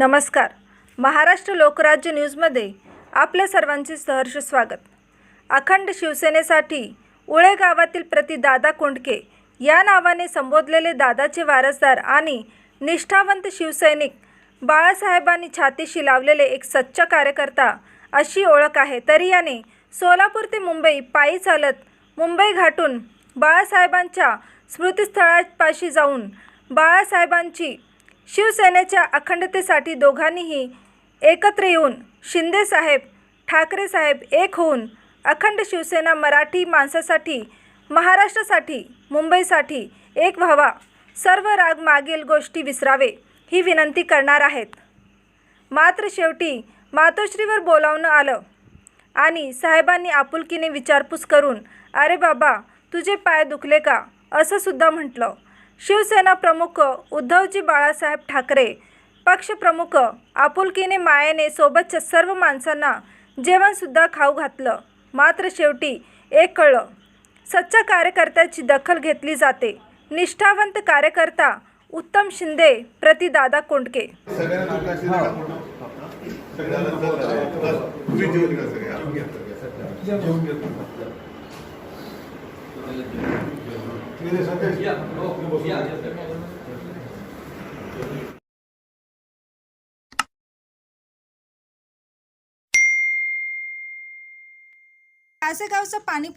नमस्कार. महाराष्ट्र लोकराज्य न्यूजमध्ये आपल्या सर्वांचे सहर्ष स्वागत. अखंड शिवसेनेसाठी उळे गावातील प्रति दादा कुंडके या नावाने संबोधलेले दादाचे वारसदार आणि निष्ठावंत शिवसैनिक बाळासाहेबांनी छातीशी लावलेले एक सच्चा कार्यकर्ता अशी ओळख आहे. तरी याने सोलापूर ते मुंबई पायी चालत मुंबई घाटून बाळासाहेबांच्या स्मृतिस्थळापाशी जाऊन बाळासाहेबांची शिवसेनेच्या अखंडतेसाठी दोघांनीही एकत्र येऊन शिंदेसाहेब ठाकरेसाहेब एक होऊन अखंड शिवसेना मराठी माणसासाठी महाराष्ट्रासाठी मुंबईसाठी एक व्हावा सर्व राग मागील गोष्टी विसरावे ही विनंती करणार आहेत. मात्र शेवटी मातोश्रीवर बोलावणं आलं आणि साहेबांनी आपुलकीने विचारपूस करून अरे बाबा तुझे पाय दुखले का? असं सुद्धा म्हटलं. शिवसेना प्रमुख उद्धवजी बाळासाहेब ठाकरे पक्षप्रमुख आपुलकीने मायेने सोबतच्या सर्व माणसांना जेवणसुद्धा खाऊ घातलं. मात्र शेवटी एक कळलं सच्चा कार्यकर्त्याची दखल घेतली जाते. निष्ठावंत कार्यकर्ता उत्तम शिंदे प्रति दादा कोंडके. कासेगावचा पाणी